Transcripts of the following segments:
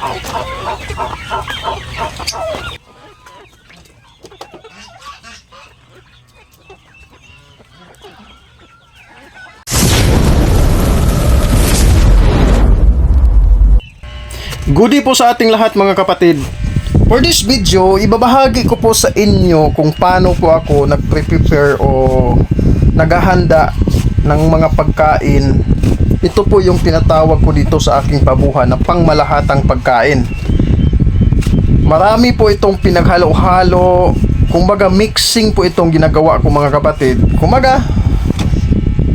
Goodie po sa ating lahat mga kapatid. For this video, ibabahagi ko po sa inyo kung paano po ako nagpre-prepare o naghahanda ng mga pagkain. Ito po yung tinatawag ko dito sa aking pabuhan na pangmalahatang pagkain. Marami po itong pinaghalo-halo. Kumbaga mixing po itong ginagawa ko mga kapatid. Kumbaga,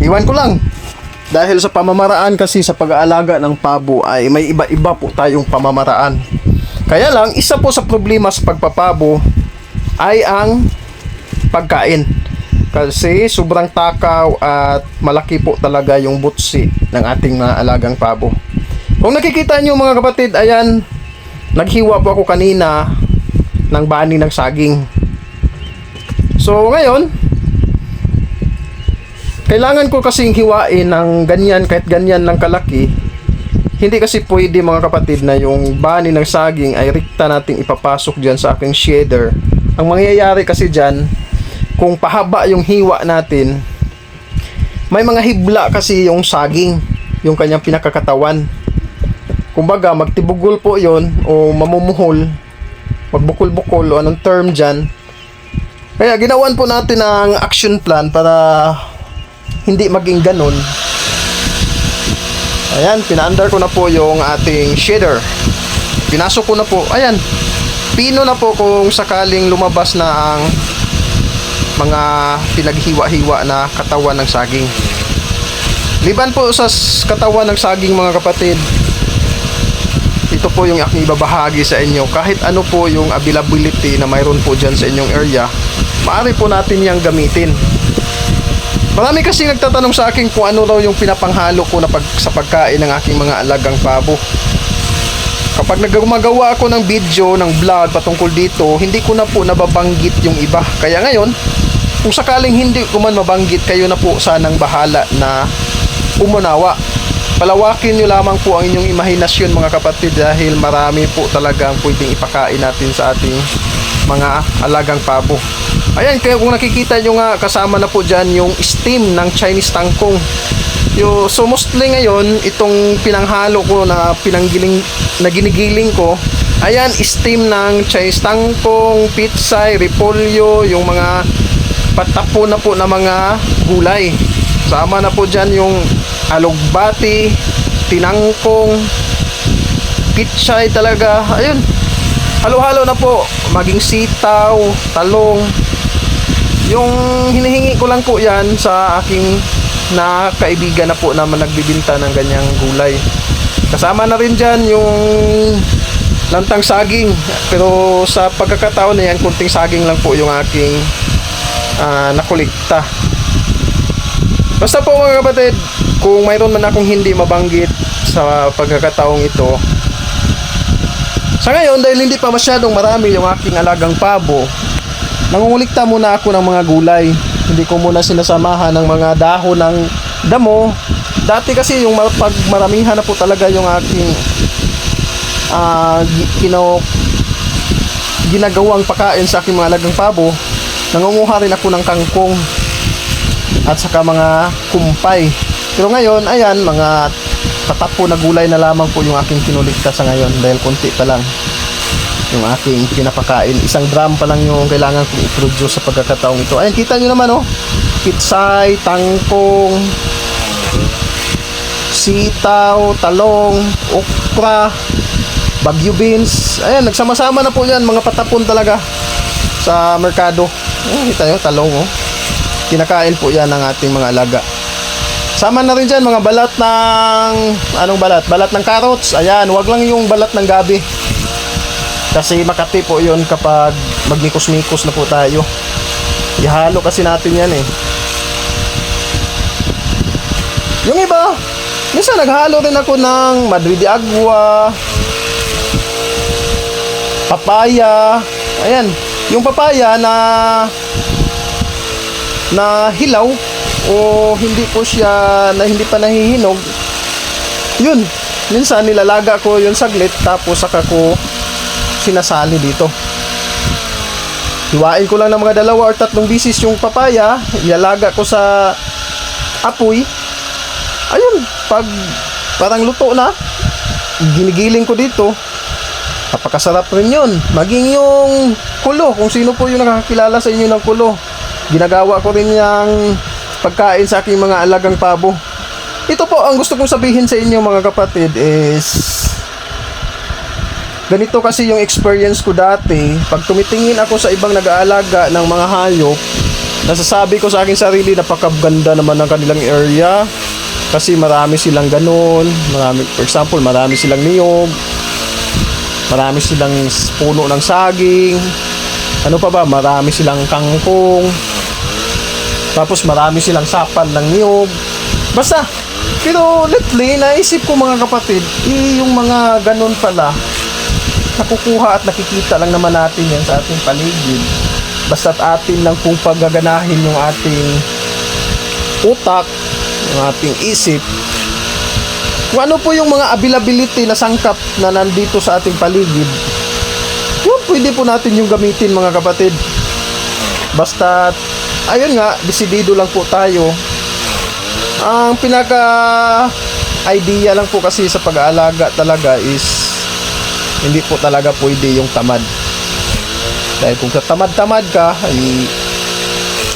iwan ko lang. Dahil sa pamamaraan kasi sa pag-aalaga ng pabo ay may iba-iba po tayong pamamaraan. Kaya lang, isa po sa problema sa pagpapabo ay ang pagkain. Kasi sobrang takaw at malaki po talaga yung butsi ng ating mga alagang pabo. Kung nakikita nyo mga kapatid, ayan, naghiwa po ako kanina ng bani ng saging. So ngayon, kailangan ko kasing hiwain ng ganyan kahit ganyan lang kalaki. Hindi kasi pwede mga kapatid na yung bani ng saging ay rikta nating ipapasok dyan sa aking shader. Ang mangyayari kasi dyan, kung pahaba yung hiwa natin, may mga hibla kasi yung saging, yung kanyang pinakakatawan. Kumbaga, magtibugol po yon o mamumuhol, magbukol-bukol o anong term dyan. Kaya ginawan po natin ang action plan para hindi maging ganun. Ayan, pinaandar ko na po yung ating shader. Pinasok ko na po. Ayan, pino na po kung sakaling lumabas na ang mga pinaghiwa-hiwa na katawan ng saging. Liban po sa katawan ng saging mga kapatid, ito po yung aking ibabahagi sa inyo. Kahit ano po yung availability na mayroon po dyan sa inyong area, maaari po natin yang gamitin. Marami kasi nagtatanong sa akin kung ano raw yung pinapanghalo ko na pag, sa pagkain ng aking mga alagang pabo. Kapag nagmagawa ako ng video, ng vlog patungkol dito, hindi ko na po nababanggit yung iba. Kaya ngayon, kung sakaling hindi ko man mabanggit, kayo na po sanang bahala na umunawa. Palawakin nyo lamang po ang inyong imahinasyon mga kapatid dahil marami po talagang pwedeng ipakain natin sa ating mga alagang pabo. Ayan, kaya kung nakikita nyo nga kasama na po dyan yung steam ng Chinese tangkong. Yo, so mostly ngayon, itong pinanghalo ko na pinanggiling na ginigiling ko, ayan, steam ng Chinese tangkong, pitsay, repolyo, yung mga patapo na po na mga gulay. Sama na po dyan yung alugbati, tinangkong, pitsay talaga. Ayun, halo-halo na po. Maging sitaw, talong. Yung hinihingi ko lang po yan sa aking na kaibigan na po naman nagbibinta ng ganyang gulay. Kasama na rin dyan yung lantang saging. Pero sa pagkakataon na yan, kunting saging lang po yung aking ah, nakulikta. Basta po mga kapatid, kung mayroon man akong hindi mabanggit sa pagkakataong ito, sa ngayon, dahil hindi pa masyadong marami yung aking alagang pabo, nangungulikta muna ako ng mga gulay. Hindi ko muna sinasamahan ng mga dahon ng damo. Dati kasi yung pag maramihan na po talaga yung aking ah, gi- kino ginagawang pakain sa aking mga alagang pabo, nangunguha rin ako ng kangkong at saka mga kumpay. Pero ngayon, ayan, mga tatapo na gulay na lamang po yung aking kinulikta sa ngayon dahil konti pa lang yung aking pinapakain. Isang drum pa lang yung kailangan kong i-produce sa pagkakataong ito. Ayan, kita nyo naman, oh. Pitsay, tangkong, sitaw, talong, okra, bagyo beans. Ayan, nagsama-sama na po yan. Mga patapon talaga sa merkado. Ayan, kita nyo, talong, oh. Kinakain po yan ng ating mga alaga. Sama na rin dyan mga balat ng anong balat? Balat ng carrots. Ayan, wag lang yung balat ng gabi. Kasi makati po yun kapag magmikos-mikos na po tayo. Ihalo kasi natin yan eh. Yung iba, minsan naghalo rin ako ng Madrid Agua, papaya. Ayan, yung papaya na na hilaw o hindi po siya na hindi pa nahihinog yun minsan nilalaga ko yun saglit tapos saka ko sinasali dito. Hiwain ko lang ng mga dalawa or tatlong bisis yung papaya, ilalaga ko sa apoy. Ayun, pag parang luto na, ginigiling ko dito. Napakasarap rin yun. Maging yung kulo, kung sino po yung nakakilala sa inyo ng kulo. Ginagawa ko rin yung pagkain sa aking mga alagang pabo. Ito po ang gusto kong sabihin sa inyo mga kapatid is ganito kasi yung experience ko dati pag tumitingin ako sa ibang nag-aalaga ng mga hayop nasasabi ko sa aking sarili napakaganda naman ng kanilang area kasi marami silang ganun marami, for example marami silang niyog marami silang puno ng saging ano pa ba marami silang kangkong tapos marami silang sapan ng niyog basta pero lately naisip ko mga kapatid eh, yung mga ganun pala nakukuha at nakikita lang naman natin yan sa ating paligid. Basta't atin lang kung paggaganahin yung ating utak, yung ating isip. Kung ano po yung mga availability na sangkap na nandito sa ating paligid, yun pwede po natin yung gamitin mga kapatid. Basta't, ayun nga, desidido lang po tayo. Ang pinaka idea lang po kasi sa pag-aalaga talaga is hindi po talaga pwede yung tamad. Dahil kung tamad-tamad ka, ay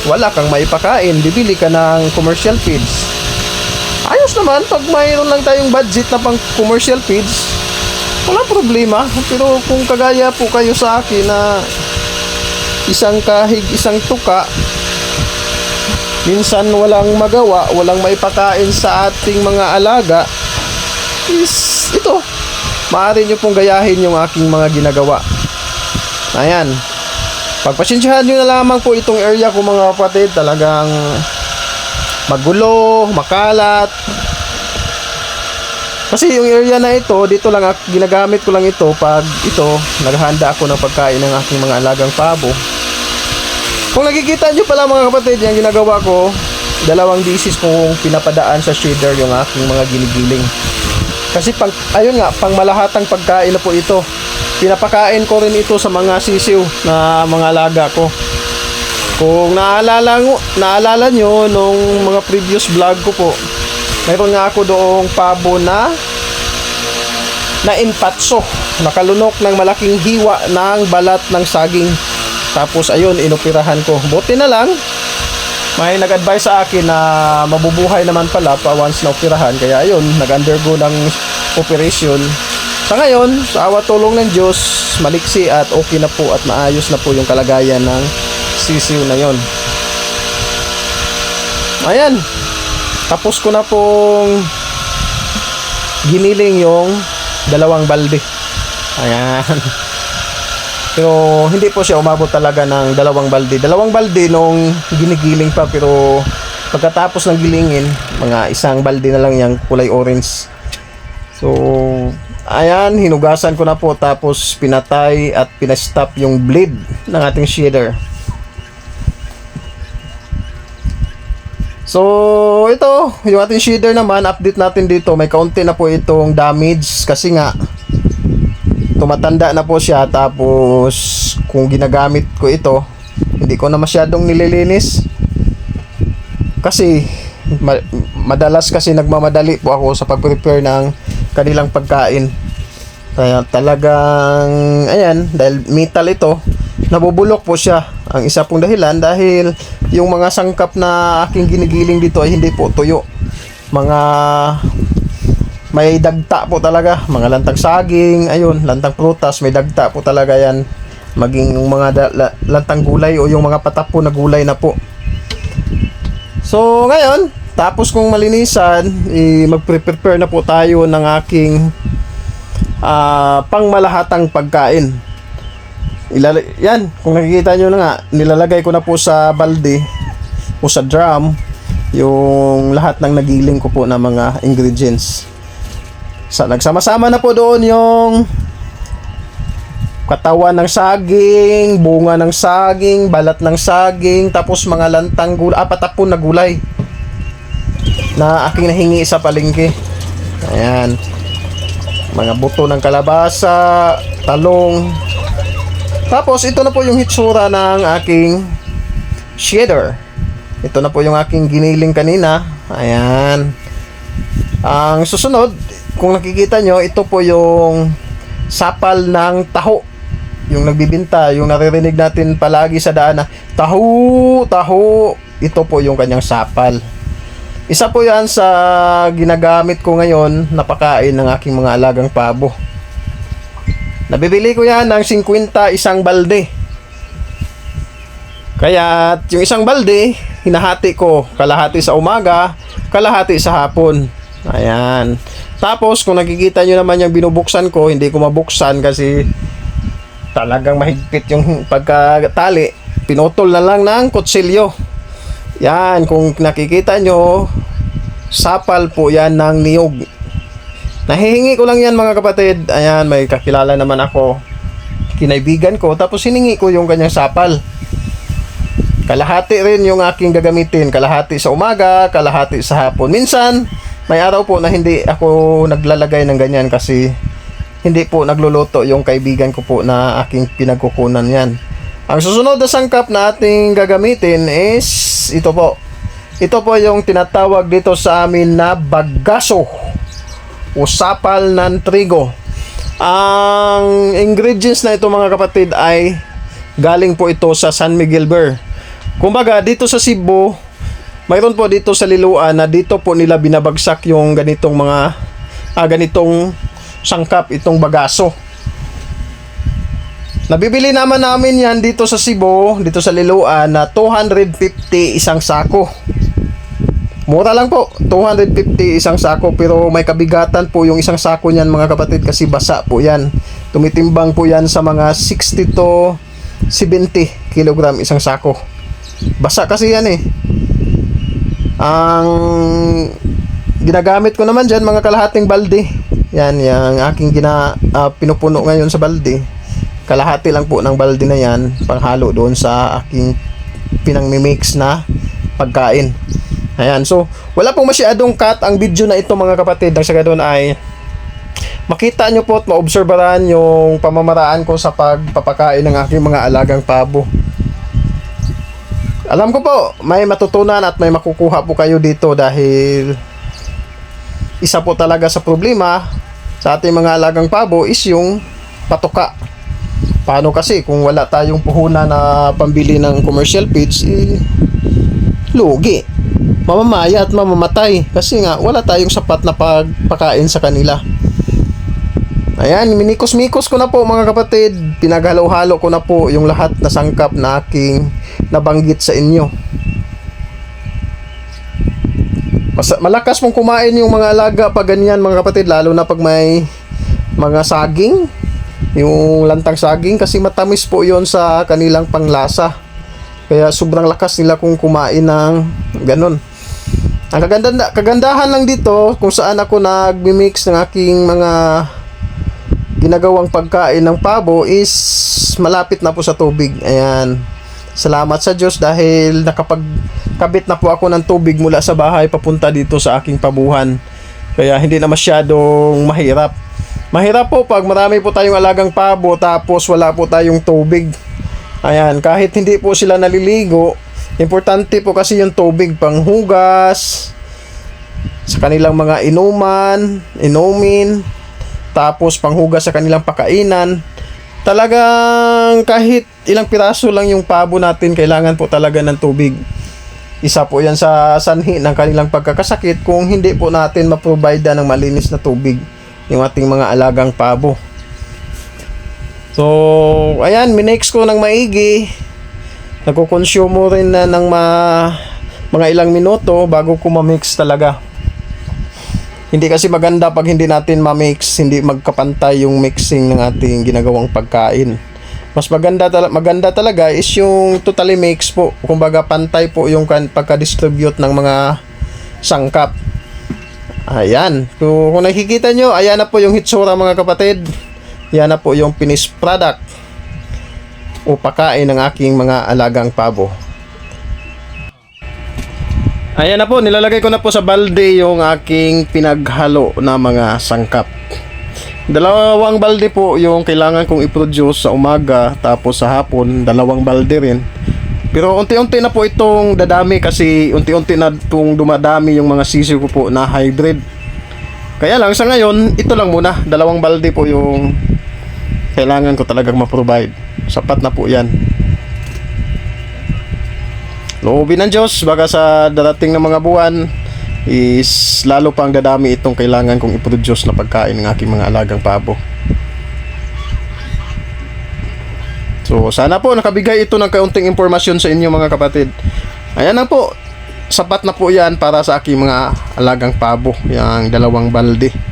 wala kang maipakain, bibili ka ng commercial feeds. Naman, pag mayroon lang tayong budget na pang commercial feeds, wala problema. Pero kung kagaya po kayo sa akin na isang kahig, isang tuka, minsan walang magawa, walang maipakain sa ating mga alaga, is ito, maaari nyo pong gayahin yung aking mga ginagawa. Ayan. Pagpasensyahan nyo na lamang po itong area ko mga kapatid. Talagang magulo, makalat. Kasi yung area na ito, dito lang ginagamit ko lang ito pag ito, naghahanda ako ng pagkain ng aking mga alagang pabo. Kung nakikita nyo pala mga kapatid, yung ginagawa ko, dalawang disis kong pinapadaan sa shader yung aking mga ginigiling. Kasi pang, ayun nga, pang malahatang pagkain na po ito. Pinapakain ko rin ito sa mga sisiw na mga alaga ko. Kung naalala, naalala nyo nung mga previous vlog ko po, mayroon nga ako doong pabo na na impatso. Nakalunok ng malaking hiwa ng balat ng saging. Tapos ayun, inoperahan ko. Buti na lang, may nag-advise sa akin na mabubuhay naman pala pa once na operahan. Kaya ayun, nag-undergo ng operation. Sa ngayon, sa awa tulong ng Diyos, maliksi at okay na po at maayos na po yung kalagayan ng sisiw na yon. Ayan. Tapos ko na pong giniling yung dalawang balde. Ayan. Pero hindi po siya umabot talaga ng dalawang balde. Dalawang balde nung ginigiling pa pero pagkatapos ng gilingin, mga isang balde na lang yung kulay orange. So, ayan, hinugasan ko na po tapos pinatay at pinastop yung blade ng ating shader. So, ito, yung ating shader naman, update natin dito. May kaunti na po itong damage kasi nga tumatanda na po siya. Tapos kung ginagamit ko ito hindi ko na masyadong nililinis. Kasi ma- madalas kasi nagmamadali po ako sa pag-prepare ng kanilang pagkain. Kaya talagang ayan dahil metal ito nabubulok po siya ang isa pong dahilan dahil yung mga sangkap na aking ginigiling dito ay hindi po tuyo. Mga may dagta po talaga. Mga lantang saging ayun lantang prutas may dagta po talaga yan. Maging yung mga da- la- lantang gulay o yung mga patapo na gulay na po. So ngayon tapos kung malinisan eh, magpre-prepare na po tayo ng aking ah, pangmalahatang pagkain Ilala- yan kung nakikita nyo na nga nilalagay ko na po sa balde o sa drum yung lahat ng nagiling ko po na mga ingredients sa nagsama-sama na po doon yung katawan ng saging, bunga ng saging, balat ng saging, tapos mga lantang gulay, apat na na gulay na aking nahingi sa palengke. Ayan. mga buto ng kalabasa, talong. Tapos ito na po yung hitsura ng aking shader. Ito na po yung aking giniling kanina. Ayan. Ang susunod, kung nakikita nyo, ito po yung sapal ng taho. Yung nagbibinta, yung naririnig natin palagi sa daan na taho, taho. Ito po yung kanyang sapal. Isa po yan sa ginagamit ko ngayon na pakain ng aking mga alagang pabo. Nabibili ko yan ng 50 isang balde. Kaya yung isang balde, hinahati ko. Kalahati sa umaga, kalahati sa hapon. Ayan. Tapos kung nakikita nyo naman yung binubuksan ko, hindi ko mabuksan kasi talagang mahigpit yung pagkatali. Pinutol na lang ng kutsilyo. Yan, kung nakikita nyo, sapal po yan ng niyog. Nahihingi ko lang yan mga kapatid. Ayan, may kakilala naman ako. Kinaibigan ko. Tapos hiningi ko yung kanyang sapal. Kalahati rin yung aking gagamitin. Kalahati sa umaga, kalahati sa hapon. Minsan, may araw po na hindi ako naglalagay ng ganyan kasi hindi po nagluluto yung kaibigan ko po na aking pinagkukunan yan. Ang susunod na sangkap na ating gagamitin is ito po. Ito po yung tinatawag dito sa amin na bagaso o sapal ng trigo. Ang ingredients na ito mga kapatid ay galing po ito sa San Miguel Beer. Kumbaga dito sa Cebu, mayroon po dito sa Liloan na dito po nila binabagsak yung ganitong mga ah, ganitong sangkap itong bagaso. Nabibili naman namin yan dito sa Cebu, dito sa Liloan na 250 isang sako. Mura lang po, 250 isang sako pero may kabigatan po yung isang sako niyan mga kapatid kasi basa po yan. Tumitimbang po yan sa mga 60 to 70 kilogram isang sako. Basa kasi yan eh. Ang ginagamit ko naman dyan mga kalahating balde. Yan, yung aking gina, ah, pinupuno ngayon sa balde. Kalahati lang po ng balde na yan panghalo doon sa aking pinangmimix na pagkain. Ayan, so wala pong masyadong cut ang video na ito mga kapatid. Ang saga doon ay makita nyo po at maobserbaran yung pamamaraan ko sa pagpapakain ng aking mga alagang pabo. Alam ko po, may matutunan at may makukuha po kayo dito dahil isa po talaga sa problema sa ating mga alagang pabo is yung patuka. Paano kasi kung wala tayong puhunan na pambili ng commercial feeds, eh, lugi. Mamamaya at mamamatay kasi nga wala tayong sapat na pagpakain sa kanila. Ayan, minikos-mikos ko na po mga kapatid. Pinaghalo-halo ko na po yung lahat na sangkap na aking nabanggit sa inyo. Mas, malakas mong kumain yung mga alaga pag ganyan mga kapatid, lalo na pag may mga saging, yung lantang saging kasi matamis po yon sa kanilang panglasa. Kaya sobrang lakas nila kung kumain ng ganun. Ang kaganda, kagandahan lang dito kung saan ako nagmi-mix ng aking mga ginagawang pagkain ng pabo is malapit na po sa tubig. Ayan. Salamat sa Diyos dahil nakapagkabit na po ako ng tubig mula sa bahay papunta dito sa aking pabuhan. Kaya hindi na masyadong mahirap. Mahirap po pag marami po tayong alagang pabo tapos wala po tayong tubig. Ayan, kahit hindi po sila naliligo, importante po kasi yung tubig panghugas sa kanilang mga inuman, inumin, tapos panghugas sa kanilang pakainan. Talagang kahit ilang piraso lang yung pabo natin, kailangan po talaga ng tubig. Isa po yan sa sanhi ng kanilang pagkakasakit kung hindi po natin maprovide ng malinis na tubig yung ating mga alagang pabo. So, ayan, minex ko ng maigi. Nagko-consume rin na ng ma, mga ilang minuto bago ko ma-mix talaga. Hindi kasi maganda pag hindi natin ma-mix, hindi magkapantay yung mixing ng ating ginagawang pagkain. Mas maganda, tala- maganda talaga is yung totally mix po. Kumbaga pantay po yung pagka-distribute ng mga sangkap. Ayan. Kung, kung nakikita nyo, ayan na po yung hitsura mga kapatid. Yan na po yung finished product o pakain ng aking mga alagang pabo. Ayan na po, nilalagay ko na po sa balde yung aking pinaghalo na mga sangkap. Dalawang balde po yung kailangan kong i-produce sa umaga tapos sa hapon dalawang balde rin. Pero unti-unti na po itong dadami kasi unti-unti na itong dumadami yung mga sisiw ko po na hybrid. Kaya lang sa ngayon, ito lang muna. Dalawang balde po yung kailangan ko talagang ma-provide. Sapat na po yan. Loobin ng Diyos, baka sa darating na mga buwan, is lalo pang dadami itong kailangan kong i-produce na pagkain ng aking mga alagang pabo. So, sana po nakabigay ito ng kaunting impormasyon sa inyo mga kapatid. Ayan na po. Sapat na po yan para sa aking mga alagang pabo. Yung dalawang balde.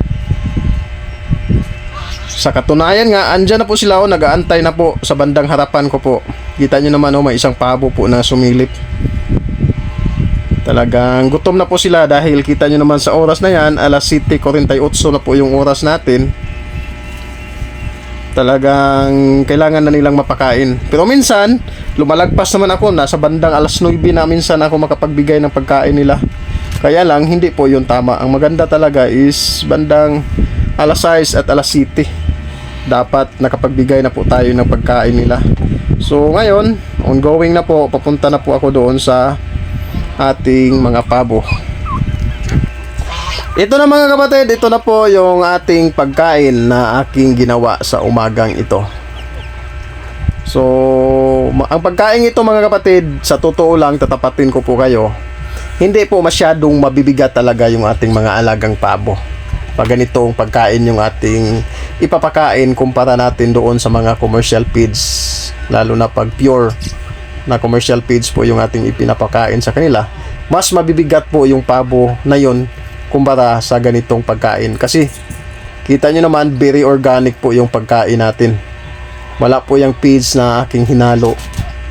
Sa katunayan nga, andyan na po sila o nag-aantay na po sa bandang harapan ko po. Kita nyo naman o may isang pabo po na sumilip. Talagang gutom na po sila dahil kita nyo naman sa oras na yan, alas 7.48 na po yung oras natin. Talagang kailangan na nilang mapakain. Pero minsan, lumalagpas naman ako, nasa bandang alas 9 na minsan ako makapagbigay ng pagkain nila. Kaya lang, hindi po yun tama. Ang maganda talaga is bandang alas 6 at alas 7. Dapat nakapagbigay na po tayo ng pagkain nila. So ngayon, ongoing na po, papunta na po ako doon sa ating mga pabo. Ito na mga kapatid, ito na po yung ating pagkain na aking ginawa sa umagang ito. So, ang pagkain ito mga kapatid, sa totoo lang, tatapatin ko po kayo, hindi po masyadong mabibigat talaga yung ating mga alagang pabo. Pag ganitong pagkain yung ating ipapakain kumpara natin doon sa mga commercial feeds, lalo na pag pure na commercial feeds po yung ating ipinapakain sa kanila, mas mabibigat po yung pabo na yon kumpara sa ganitong pagkain. Kasi kita nyo naman, very organic po yung pagkain natin. Wala po yung feeds na aking hinalo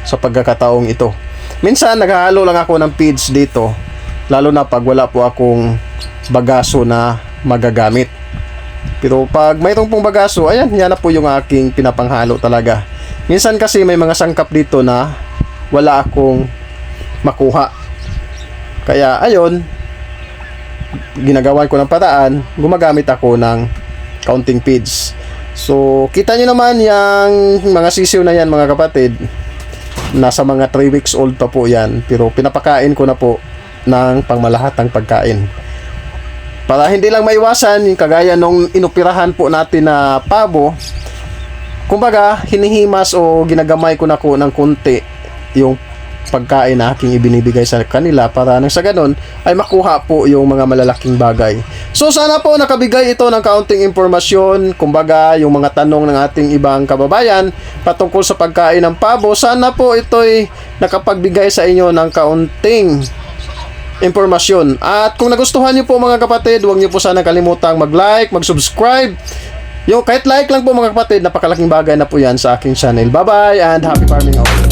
sa pagkakataong ito. Minsan, naghahalo lang ako ng feeds dito, lalo na pag wala po akong bagaso na magagamit. Pero pag mayroong pong bagaso, ayan, yan na po yung aking pinapanghalo talaga. Minsan kasi may mga sangkap dito na wala akong makuha. Kaya ayun, ginagawan ko ng paraan, gumagamit ako ng counting feeds. So, kita nyo naman yung mga sisiw na yan mga kapatid. Nasa mga 3 weeks old pa po yan. Pero pinapakain ko na po ng pangmalahatang pagkain. Para hindi lang maiwasan yung kagaya nung inupirahan po natin na pabo, kumbaga hinihimas o ginagamay ko na ko ng kunti yung pagkain na aking ibinibigay sa kanila para nang sa ganun ay makuha po yung mga malalaking bagay. So sana po nakabigay ito ng kaunting impormasyon, kumbaga yung mga tanong ng ating ibang kababayan patungkol sa pagkain ng pabo. Sana po ito'y nakapagbigay sa inyo ng kaunting impormasyon. At kung nagustuhan niyo po mga kapatid, huwag niyo po sana kalimutang mag-like, mag-subscribe. Yung kahit like lang po mga kapatid, napakalaking bagay na po yan sa aking channel. Bye-bye and happy farming out.